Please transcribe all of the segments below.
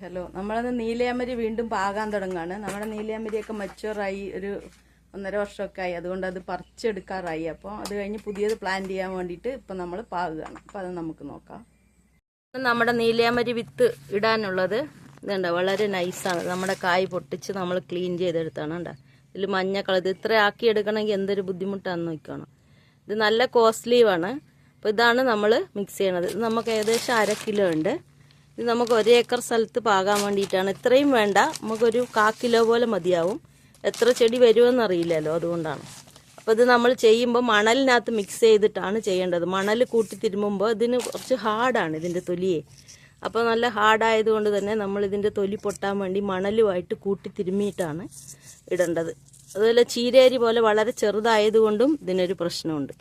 Hello നമ്മളത് നീലയമരി വീണ്ടും പാകാൻ തുടങ്ങുകയാണ് നമ്മുടെ നീലയമരിയൊക്കെ മച്ചുവറായി ഒരു ഒന്നര വർഷമൊക്കെ ആയി അതുകൊണ്ട് അത് പറിച്ചെടുക്കാറായി. അപ്പോൾ അത് കഴിഞ്ഞ് പുതിയത് പ്ലാൻ ചെയ്യാൻ വേണ്ടിയിട്ട് ഇപ്പം നമ്മൾ പാകുകയാണ്. അപ്പോൾ അത് നമുക്ക് നോക്കാം. നമ്മുടെ നീലയമരി വിത്ത് ഇടാനുള്ളത്. ഇതുണ്ട് വളരെ നൈസാണ് നമ്മുടെ കായ് പൊട്ടിച്ച് നമ്മൾ ക്ലീൻ ചെയ്തെടുത്താണ്. കേട്ടോ ഇതിൽ മഞ്ഞ കളർ ഇത് ഇത്ര ആക്കി എടുക്കണമെങ്കിൽ എന്തൊരു ബുദ്ധിമുട്ടാണെന്ന് നോക്കണം ഇത് നല്ല കോസ്റ്റ്ലീവാണ് അപ്പോൾ ഇതാണ് നമ്മൾ മിക്സ് ചെയ്യണത്. ഇത് നമുക്ക് ഏകദേശം അര കിലോ ഉണ്ട്. ഇത് നമുക്ക് ഒരു ഏക്കർ സ്ഥലത്ത് പാകാൻ വേണ്ടിയിട്ടാണ്. ഇത്രയും വേണ്ട. നമുക്കൊരു കാ കിലോ പോലെ മതിയാവും. എത്ര ചെടി വരുമെന്ന് അറിയില്ലല്ലോ അതുകൊണ്ടാണ്. അപ്പോൾ ഇത് നമ്മൾ ചെയ്യുമ്പോൾ മണലിനകത്ത് മിക്സ് ചെയ്തിട്ടാണ് ചെയ്യേണ്ടത്. മണൽ കൂട്ടി തിരുമ്പുമ്പോൾ ഇതിന് കുറച്ച് ഹാർഡാണ് ഇതിന്റെ തൊലിയെ. അപ്പോൾ നല്ല ഹാർഡായതുകൊണ്ട് തന്നെ നമ്മൾ ഇതിന്റെ തൊലി പൊട്ടാൻ വേണ്ടി മണലുമായിട്ട് കൂട്ടി തിരുമ്മിയിട്ടാണ് ഇടേണ്ടത്. അതുപോലെ ചീരേരി പോലെ വളരെ ചെറുതായതുകൊണ്ടും ഇതിനൊരു പ്രശ്നമുണ്ട്.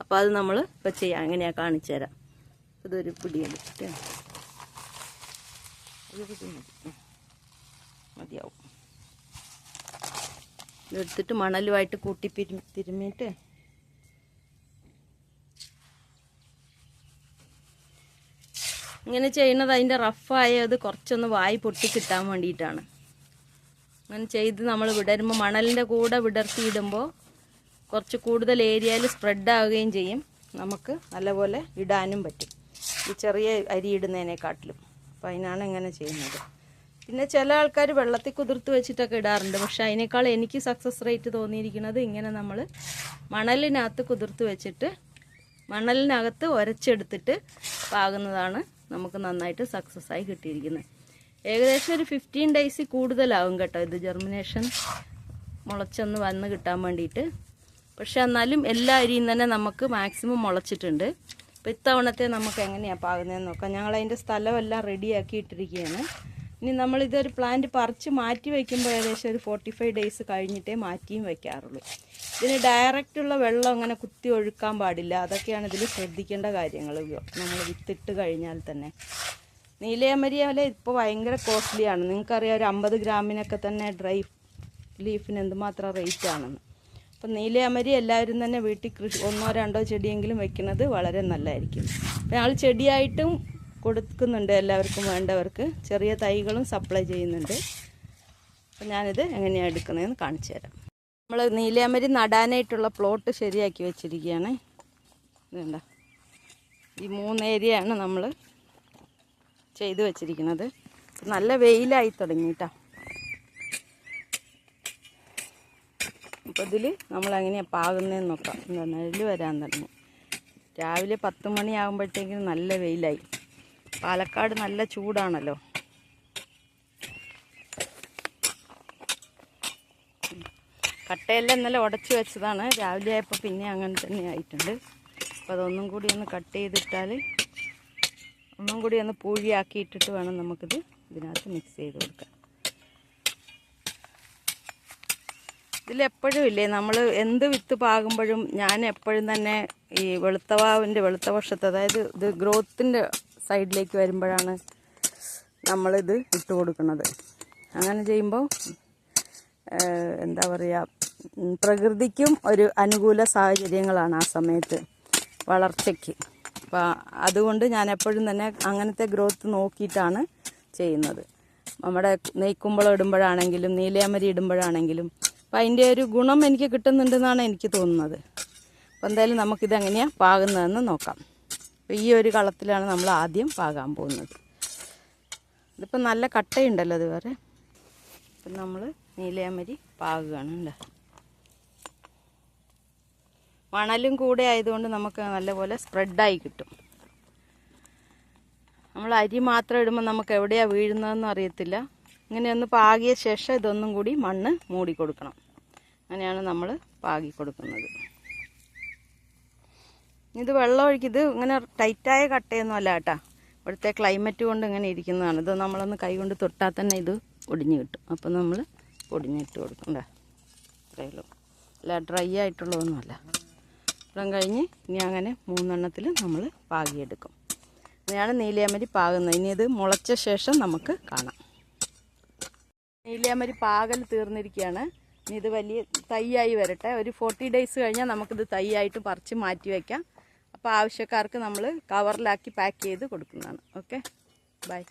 അപ്പോൾ അത് നമ്മൾ ഇപ്പോൾ ചെയ്യാം. അങ്ങനെയാണ് കാണിച്ചു തരാം ഇതൊരു പിടിയെടുത്തിട്ട് ഉം. മതിയാവും. ഇതെടുത്തിട്ട് മണലുമായിട്ട് കൂട്ടി പിരി തിരുമ്മിയിട്ട്. ഇങ്ങനെ ചെയ്യുന്നത് അതിന്റെ റഫായത് കുറച്ചൊന്ന് വായി പൊട്ടി കിട്ടാൻ വേണ്ടിയിട്ടാണ്. അങ്ങനെ ചെയ്ത് നമ്മൾ വിടരുമ്പോൾ മണലിന്റെ കൂടെ വിടർത്തിയിടുമ്പോൾ കുറച്ച് കൂടുതൽ ഏരിയയിൽ സ്പ്രെഡ് ആവുകയും ചെയ്യും. നമുക്ക് നല്ലപോലെ ഇടാനും പറ്റും. ഈ ചെറിയ അരി ഇടുന്നതിനെക്കാട്ടിലും. അപ്പോൾ അതിനാണ് ഇങ്ങനെ ചെയ്യുന്നത്. പിന്നെ ചില ആൾക്കാർ വെള്ളത്തിൽ കുതിർത്ത് വെച്ചിട്ടൊക്കെ ഇടാറുണ്ട്. പക്ഷെ അതിനേക്കാൾ എനിക്ക് സക്സസ് റേറ്റ് തോന്നിയിരിക്കുന്നത് ഇങ്ങനെ നമ്മൾ മണലിനകത്ത് കുതിർത്ത് വെച്ചിട്ട് മണലിനകത്ത് ഒരച്ചെടുത്തിട്ട് പാകുന്നതാണ് നമുക്ക് നന്നായിട്ട് സക്സസ് ആയി കിട്ടിയിരിക്കുന്നത്. ഏകദേശം ഒരു ഫിഫ്റ്റീൻ ഡേയ്സ് കൂടുതലാവും കേട്ടോ ഇത് ജെർമിനേഷൻ മുളച്ചൊന്ന് വന്ന് കിട്ടാൻ വേണ്ടിയിട്ട്. പക്ഷെ എന്നാലും എല്ലാ അരിയും തന്നെ നമുക്ക് മാക്സിമം മുളച്ചിട്ടുണ്ട്. അപ്പോൾ ഇത്തവണത്തെ നമുക്ക് എങ്ങനെയാണ് പാകുന്നതെന്ന് നോക്കാം. ഞങ്ങൾ അതിന്റെ സ്ഥലമെല്ലാം റെഡിയാക്കി ഇട്ടിരിക്കുകയാണ് ഇനി നമ്മളിതൊരു പ്ലാന്റ് പറിച്ച് മാറ്റി വയ്ക്കുമ്പോൾ ഏകദേശം ഒരു ഫോർട്ടി ഫൈവ് ഡേയ്സ് കഴിഞ്ഞിട്ടേ മാറ്റിയും വയ്ക്കാറുള്ളൂ. ഇതിന് ഡയറക്റ്റുള്ള വെള്ളം അങ്ങനെ കുത്തി ഒഴുക്കാൻ പാടില്ല. അതൊക്കെയാണ് ഇതിൽ ശ്രദ്ധിക്കേണ്ട കാര്യങ്ങൾ. നമ്മൾ വിത്തിട്ട് കഴിഞ്ഞാൽ തന്നെ. നീലയമരിയാല ഇപ്പോൾ ഭയങ്കര കോസ്റ്റ്ലിയാണ് നിങ്ങൾക്കറിയാം ഒരു അമ്പത് ഗ്രാമിനൊക്കെ തന്നെ ഡ്രൈ ലീഫിന് എന്തുമാത്രം റേറ്റ് ആണെന്ന്. അപ്പം നീലയമരി എല്ലാവരും തന്നെ വീട്ടിൽ കൃഷി ഒന്നോ രണ്ടോ ചെടിയെങ്കിലും വെക്കുന്നത് വളരെ നല്ലതായിരിക്കും. ഞങ്ങൾ ചെടിയായിട്ടും കൊടുക്കുന്നുണ്ട് എല്ലാവർക്കും വേണ്ടവർക്ക്. ചെറിയ തൈകളും സപ്ലൈ ചെയ്യുന്നുണ്ട്. അപ്പം ഞാനിത് എങ്ങനെയാണ് എടുക്കുന്നതെന്ന് കാണിച്ചു തരാം. നമ്മൾ നീലയമരി നടാനായിട്ടുള്ള പ്ലോട്ട് ശരിയാക്കി വെച്ചിരിക്കുകയാണ്. ഇതുണ്ട? ഈ മൂന്ന് ഏരിയയാണ് നമ്മൾ ചെയ്തു വച്ചിരിക്കുന്നത്. നല്ല വെയിലായി തുടങ്ങി അപ്പോൾ ഇതിൽ നമ്മൾ എങ്ങനെയാണ് പാകുന്നതെന്ന് നോക്കാം. എന്താ നെല്ല് വരാൻ തുടങ്ങി. രാവിലെ പത്ത് മണിയാകുമ്പോഴത്തേക്കും നല്ല വെയിലായി. പാലക്കാട് നല്ല ചൂടാണല്ലോ. കട്ടയെല്ലാം ഇന്നലെ ഉടച്ച് വെച്ചതാണ്. രാവിലെ ആയപ്പോൾ പിന്നെ അങ്ങനെ തന്നെ ആയിട്ടുണ്ട്. അപ്പോൾ അതൊന്നും കൂടി ഒന്ന് കട്ട് ചെയ്തിട്ടാൽ ഒന്നും കൂടി ഒന്ന് പൂഴിയാക്കിയിട്ടിട്ട് വേണം നമുക്കിത് ഇതിനകത്ത് മിക്സ് ചെയ്ത് കൊടുക്കാൻ. ഇതിലെപ്പോഴും ഇല്ലേ നമ്മൾ എന്ത് വിത്ത് പാകുമ്പോഴും ഞാൻ എപ്പോഴും തന്നെ ഈ വെളുത്തവാവിന്റെ വെളുത്ത വർഷത്ത് അതായത് ഇത് ഗ്രോത്തിന്റെ സൈഡിലേക്ക് വരുമ്പോഴാണ് നമ്മളിത് ഇട്ട് കൊടുക്കുന്നത്. അങ്ങനെ ചെയ്യുമ്പോൾ എന്താ പറയുക പ്രകൃതിക്കും ഒരു അനുകൂല സാഹചര്യങ്ങളാണ് ആ സമയത്ത് വളർച്ചയ്ക്ക്. അപ്പോൾ അതുകൊണ്ട് ഞാൻ എപ്പോഴും തന്നെ അങ്ങനത്തെ ഗ്രോത്ത് നോക്കിയിട്ടാണ് ചെയ്യുന്നത്. നമ്മുടെ നെയ്ക്കുമ്പളം ഇടുമ്പോഴാണെങ്കിലും നീലയമരി ഇടുമ്പോഴാണെങ്കിലും അപ്പം അതിന്റെ ഒരു ഗുണം എനിക്ക് കിട്ടുന്നുണ്ടെന്നാണ് എനിക്ക് തോന്നുന്നത്. അപ്പം എന്തായാലും നമുക്കിത് എങ്ങനെയാണ് പാകുന്നതെന്ന് നോക്കാം. അപ്പോൾ ഈ ഒരു കളത്തിലാണ് നമ്മൾ ആദ്യം പാകാൻ പോകുന്നത്. ഇതിപ്പോൾ നല്ല കട്ടയുണ്ടല്ലോ അത് വേറെ. അപ്പം നമ്മൾ നീലയമരി പാകുകയാണ് ഉണ്ടോ മണലും കൂടെ ആയതുകൊണ്ട് നമുക്ക് നല്ലപോലെ സ്പ്രെഡായി കിട്ടും. നമ്മൾ അരി മാത്രം ഇടുമ്പോൾ നമുക്ക് എവിടെയാണ് വീഴുന്നതെന്ന് അറിയത്തില്ല. ഇങ്ങനെ ഒന്ന് പാകിയ ശേഷം ഇതൊന്നും കൂടി മണ്ണ് മൂടി കൊടുക്കണം. അങ്ങനെയാണ് നമ്മൾ പാകി കൊടുക്കുന്നത് ഇത് വെള്ളം ഒഴിക്കിത് ഇങ്ങനെ ടൈറ്റായ കട്ടയൊന്നും അല്ല കേട്ടാ. ഇവിടുത്തെ ക്ലൈമറ്റ് കൊണ്ട് ഇങ്ങനെ ഇരിക്കുന്നതാണ്. ഇത് നമ്മളൊന്ന് കൈ കൊണ്ട് തൊട്ടാൽ തന്നെ ഇത് ഒടിഞ്ഞ് കിട്ടും. അപ്പം നമ്മൾ ഒടിഞ്ഞിട്ട് കൊടുക്കണ്ട അത്രയുള്ളൂ അല്ല ഡ്രൈ ആയിട്ടുള്ളതൊന്നുമല്ല ഇപ്പം കഴിഞ്ഞ് ഇനി അങ്ങനെ മൂന്നെണ്ണത്തിൽ നമ്മൾ പാകിയെടുക്കും. അങ്ങനെയാണ് നീലയമരി പാകുന്നത്. ഇനി ഇത് മുളച്ച ശേഷം നമുക്ക് കാണാം. നീലയമരി പാകൽ തീർന്നിരിക്കുകയാണ് ഇത് വലിയ തൈയായി വരട്ടെ. ഒരു ഫോർട്ടി ഡേയ്സ് കഴിഞ്ഞാൽ നമുക്കിത് തൈയായിട്ട് പറിച്ച് മാറ്റി വയ്ക്കാം അപ്പോൾ ആവശ്യക്കാർക്ക് നമ്മൾ കവറിലാക്കി പാക്ക് ചെയ്ത് കൊടുക്കുന്നതാണ്. Okay bye